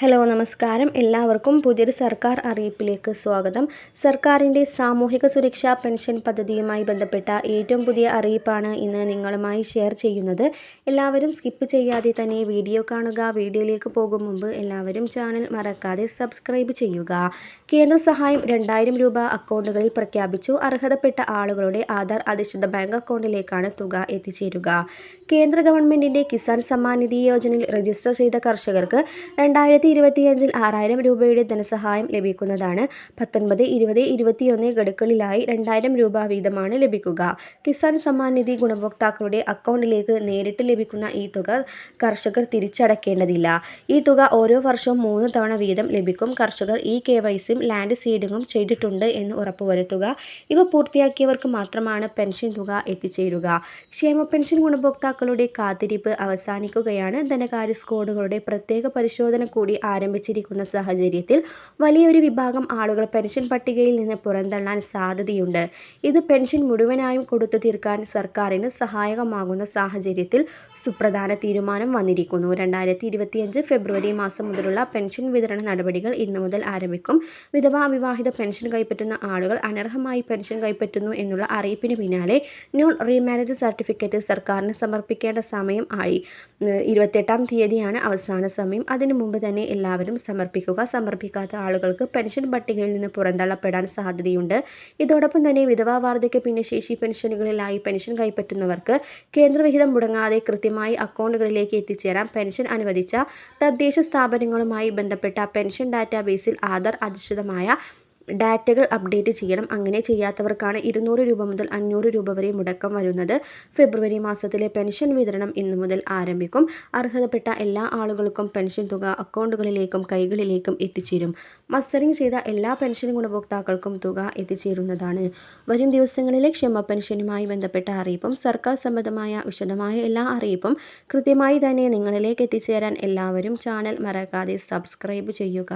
Hello നമസ്കാരം. എല്ലാവർക്കും പുതിയൊരു സർക്കാർ അറിയിപ്പിലേക്ക് സ്വാഗതം. സർക്കാരിന്റെ സാമൂഹിക സുരക്ഷാ പെൻഷൻ പദ്ധതിയുമായി ബന്ധപ്പെട്ട ഏറ്റവും പുതിയ അറിയിപ്പാണ് ഇന്ന് നിങ്ങളുമായി ഷെയർ ചെയ്യുന്നത്. എല്ലാവരും സ്കിപ്പ് ചെയ്യാതെ തന്നെ വീഡിയോ കാണുക. വീഡിയോയിലേക്ക് പോകും മുമ്പ് എല്ലാവരും ചാനൽ മറക്കാതെ സബ്സ്ക്രൈബ് ചെയ്യുക. കേന്ദ്ര സഹായം രണ്ടായിരം രൂപ അക്കൗണ്ടുകളിൽ പ്രഖ്യാപിച്ചു. അർഹതപ്പെട്ട ആളുകളുടെ ആധാർ അധിഷ്ഠിത ബാങ്ക് അക്കൗണ്ടിലേക്കാണ് തുക എത്തിച്ചേരുക. കേന്ദ്ര ഗവൺമെന്റിന്റെ കിസാൻ സമ്മാൻ നിധി യോജനയിൽ രജിസ്റ്റർ ചെയ്ത കർഷകർക്ക് രണ്ടായിരത്തി ഇരുപത്തിയഞ്ചിൽ ആറായിരം രൂപയുടെ ധനസഹായം ലഭിക്കുന്നതാണ്. പത്തൊൻപത് ഇരുപത് ഇരുപത്തിയൊന്ന് ഗഡുക്കളിലായി രണ്ടായിരം രൂപ വീതമാണ് ലഭിക്കുക. കിസാൻ സമ്മാൻ നിധി ഗുണഭോക്താക്കളുടെ അക്കൗണ്ടിലേക്ക് നേരിട്ട് ലഭിക്കുന്ന ഈ തുക കർഷകർ തിരിച്ചടക്കേണ്ടതില്ല. ഈ തുക ഓരോ വർഷവും മൂന്ന് തവണ വീതം ലഭിക്കും. കർഷകർ ഇ കെ വൈസിയും ലാൻഡ് സീഡിങ്ങും ചെയ്തിട്ടുണ്ട് എന്ന് ഉറപ്പുവരുത്തുക. ഇവ പൂർത്തിയാക്കിയവർക്ക് മാത്രമാണ് പെൻഷൻ തുക എത്തിച്ചേരുക. ക്ഷേമ പെൻഷൻ ഗുണഭോക്താക്കളുടെ കാത്തിരിപ്പ് അവസാനിക്കുകയാണ്. ധനകാര്യ സ്കോഡുകളുടെ പ്രത്യേക പരിശോധന കൂടി ആരംഭിച്ചിരിക്കുന്ന സാഹചര്യത്തിൽ വലിയൊരു വിഭാഗം ആളുകൾ പെൻഷൻ പട്ടികയിൽ നിന്ന് പുറന്തള്ളാൻ സാധ്യതയുണ്ട്. ഇത് പെൻഷൻ മുഴുവനായും കൊടുത്തു തീർക്കാൻ സർക്കാരിന് സഹായകമാകുന്ന സാഹചര്യത്തിൽ സുപ്രധാന തീരുമാനം വന്നിരിക്കുന്നു. രണ്ടായിരത്തി ഇരുപത്തിയഞ്ച് ഫെബ്രുവരി മാസം മുതലുള്ള പെൻഷൻ വിതരണ നടപടികൾ ഇന്നു മുതൽ ആരംഭിക്കും. വിധവാ വിവാഹിത പെൻഷൻ കൈപ്പറ്റുന്ന ആളുകൾ അനർഹമായി പെൻഷൻ കൈപ്പറ്റുന്നു എന്നുള്ള അറിയിപ്പിന് പിന്നാലെ നോൺ റീമാരേജ് സർട്ടിഫിക്കറ്റ് സർക്കാരിന് സമർപ്പിക്കേണ്ട സമയം ആയി. ഇരുപത്തെട്ടാം തീയതിയാണ് അവസാന സമയം. അതിനു മുമ്പ് തന്നെ എല്ലാവരും സമർപ്പിക്കുക. സമർപ്പിക്കാത്ത ആളുകൾക്ക് പെൻഷൻ പട്ടികയിൽ നിന്ന് പുറന്തള്ളപ്പെടാൻ സാധ്യതയുണ്ട്. ഇതോടൊപ്പം തന്നെ വിധവാ വാർദ്ധക്യ ഭിന്നശേഷി പെൻഷനുകളിലായി പെൻഷൻ കൈപ്പറ്റുന്നവർക്ക് കേന്ദ്രവിഹിതം മുടങ്ങാതെ കൃത്യമായി അക്കൗണ്ടുകളിലേക്ക് എത്തിച്ചേരാൻ പെൻഷൻ അനുവദിച്ച തദ്ദേശ സ്ഥാപനങ്ങളുമായി ബന്ധപ്പെട്ട പെൻഷൻ ഡാറ്റാബേസിൽ ആധാർ അധിഷ്ഠിതമായ ഡാറ്റകൾ അപ്ഡേറ്റ് ചെയ്യണം. അങ്ങനെ ചെയ്യാത്തവർക്കാണ് ഇരുന്നൂറ് രൂപ മുതൽ അഞ്ഞൂറ് രൂപ വരെ മുടക്കം വരുന്നത്. ഫെബ്രുവരി മാസത്തിലെ പെൻഷൻ വിതരണം ഇന്നു മുതൽ ആരംഭിക്കും. അർഹതപ്പെട്ട എല്ലാ ആളുകൾക്കും പെൻഷൻ തുക അക്കൗണ്ടുകളിലേക്കും കൈകളിലേക്കും എത്തിച്ചേരും. മസ്റ്ററിംഗ് ചെയ്ത എല്ലാ പെൻഷൻ ഗുണഭോക്താക്കൾക്കും തുക എത്തിച്ചേരുന്നതാണ്. വരും ദിവസങ്ങളിലെ ക്ഷമ പെൻഷനുമായി ബന്ധപ്പെട്ട അറിയിപ്പും സർക്കാർ സംബന്ധമായ വിശദമായ എല്ലാ അറിയിപ്പും കൃത്യമായി തന്നെ നിങ്ങളിലേക്ക് എത്തിച്ചേരാൻ എല്ലാവരും ചാനൽ മറക്കാതെ സബ്സ്ക്രൈബ് ചെയ്യുക.